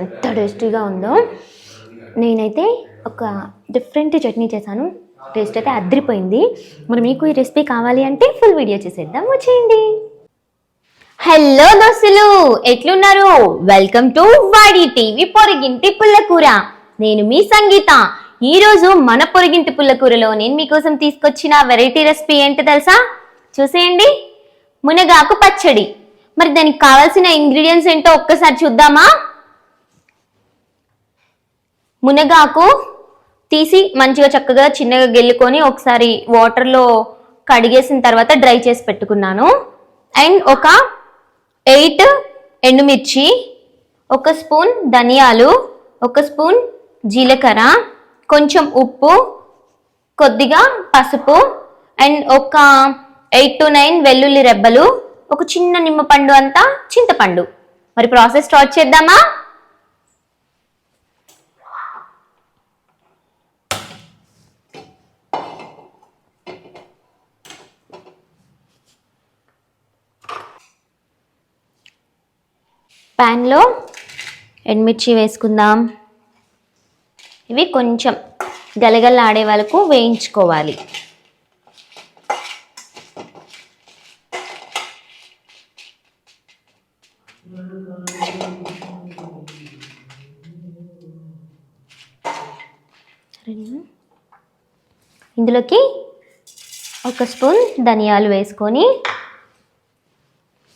ఎంత టేస్టీగా ఉందో. నేనైతే ఒక డిఫరెంట్ చట్నీ చేశాను. టేస్ట్ అయితే అదిరిపోయింది. మరి మీకు ఈ రెసిపీ కావాలి అంటే ఫుల్ వీడియో చేసేద్దాం. వచ్చేయండి. హలో దోస్తులు ఎట్లున్నారు? వెల్కమ్ టు వాడి టీవీ పొరిగింటి పుల్లకూర నేను మీ సంగీత. ఈరోజు మన పొరిగింటి పుల్లకూరలో నేను మీకోసం తీసుకొచ్చిన వెరైటీ రెసిపీ ఏంటో తెలుసా? చూసేయండి. మునగాకు పచ్చడి. మరి దానికి కావాల్సిన ఇంగ్రీడియంట్స్ ఏంటో ఒక్కసారి చూద్దామా? మునగాకు తీసి మంచిగా చక్కగా చిన్నగా గెల్లుకొని ఒకసారి వాటర్లో కడిగేసిన తర్వాత డ్రై చేసి పెట్టుకున్నాను. అండ్ ఒక ఎయిట్ ఎండుమిర్చి ఒక స్పూన్ ధనియాలు ఒక స్పూన్ జీలకర్ర కొంచెం ఉప్పు కొద్దిగా పసుపు అండ్ ఒక ఎయిట్ టు నైన్ వెల్లుల్లి రెబ్బలు ఒక చిన్న నిమ్మపండు అంతా చింతపండు. మరి ప్రాసెస్ స్టార్ట్ చేద్దామా? ప్యాన్లో ఎండుమిర్చి వేసుకుందాం. ఇవి కొంచెం గలగలాడే వరకు వేయించుకోవాలి. ఇందులోకి ఒక స్పూన్ ధనియాలు వేసుకొని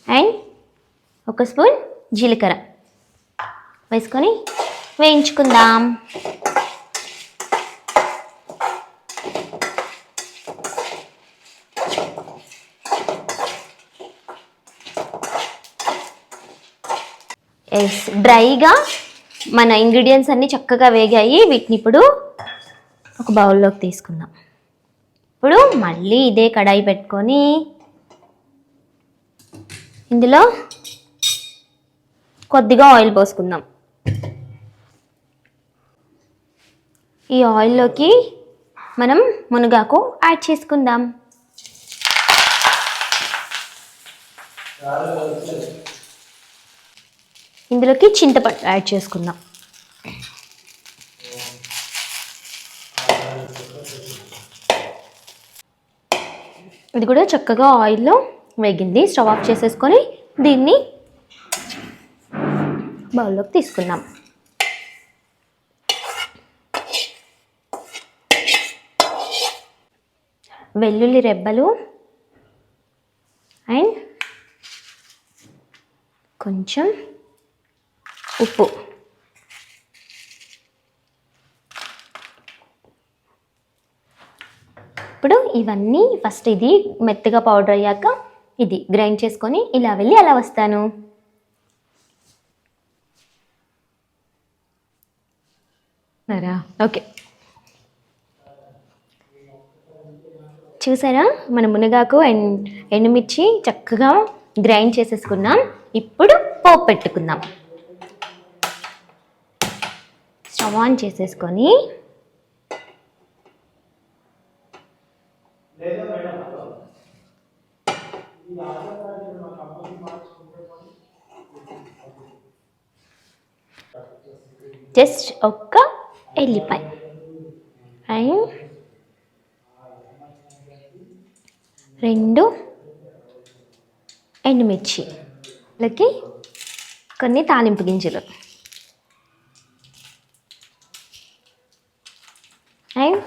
అండ్ ఒక స్పూన్ జీలకర్ర వేసుకొని వేయించుకుందాం. ఎస్ డ్రైగా మన ఇంగ్రీడియంట్స్ అన్నీ చక్కగా వేగాయి. వీటిని ఇప్పుడు ఒక బౌల్లోకి తీసుకుందాం. ఇప్పుడు మళ్ళీ ఇదే కడాయి పెట్టుకొని ఇందులో కొద్దిగా ఆయిల్ పోసుకుందాం. ఈ ఆయిల్లోకి మనం మునగాకు యాడ్ చేసుకుందాం. ఇందులోకి చింతపండు యాడ్ చేసుకుందాం. ఇది కూడా చక్కగా ఆయిల్లో వేగింది. స్టవ్ ఆఫ్ చేసేసుకొని దీన్ని బౌల్లోకి తీసుకుందాం. వెల్లుల్లి రెబ్బలు అండ్ కొంచెం ఉప్పు. ఇప్పుడు ఇవన్నీ ఫస్ట్ ఇది మెత్తగా పౌడర్ అయ్యాక ఇది గ్రైండ్ చేసుకొని ఇలా వెళ్ళి అలా వస్తాను. సరా ఓకే. చూసారా? మన మునగాకు ఎండ్ ఎండుమిర్చి చక్కగా గ్రైండ్ చేసేసుకున్నాం. ఇప్పుడు పోపు పెట్టుకుందాం. స్టవ్ ఆన్ చేసేసుకొని జస్ట్ ఒక్క ఎల్లిపాయ అండ్ రెండు ఎండుమిర్చి లకి కొన్ని తాలింపు గింజలు. అండ్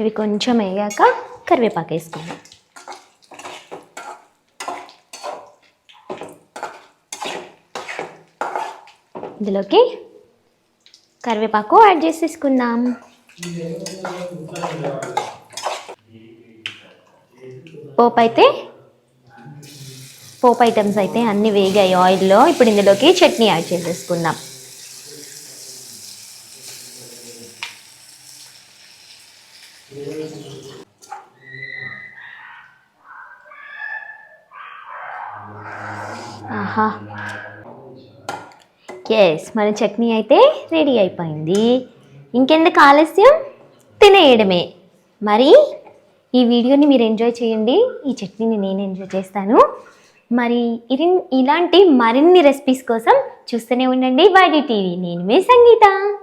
ఇవి కొంచెం వేగాక కరివేపాకు వేసుకుందాం. ఇందులోకి కరివేపాకు యాడ్ చేసేసుకుందాం. పోపు అయితే పోపు ఐటమ్స్ అయితే అన్ని వేగాయి ఆయిల్లో ఇప్పుడు ఇందులోకి చట్నీ యాడ్ చేసేసుకుందాం. ఆహా. ఎస్ మన చట్నీ అయితే రెడీ అయిపోయింది. ఇంకెందుకు ఆలస్యం? తినేయడమే. మరి ఈ వీడియోని మీరు ఎంజాయ్ చేయండి. ఈ చట్నీని నేను ఎంజాయ్ చేస్తాను. మరి ఇరిన్ ఇలాంటి మరిన్ని రెసిపీస్ కోసం చూస్తూనే ఉండండి. వైడి టీవీ నేను మీ సంగీత.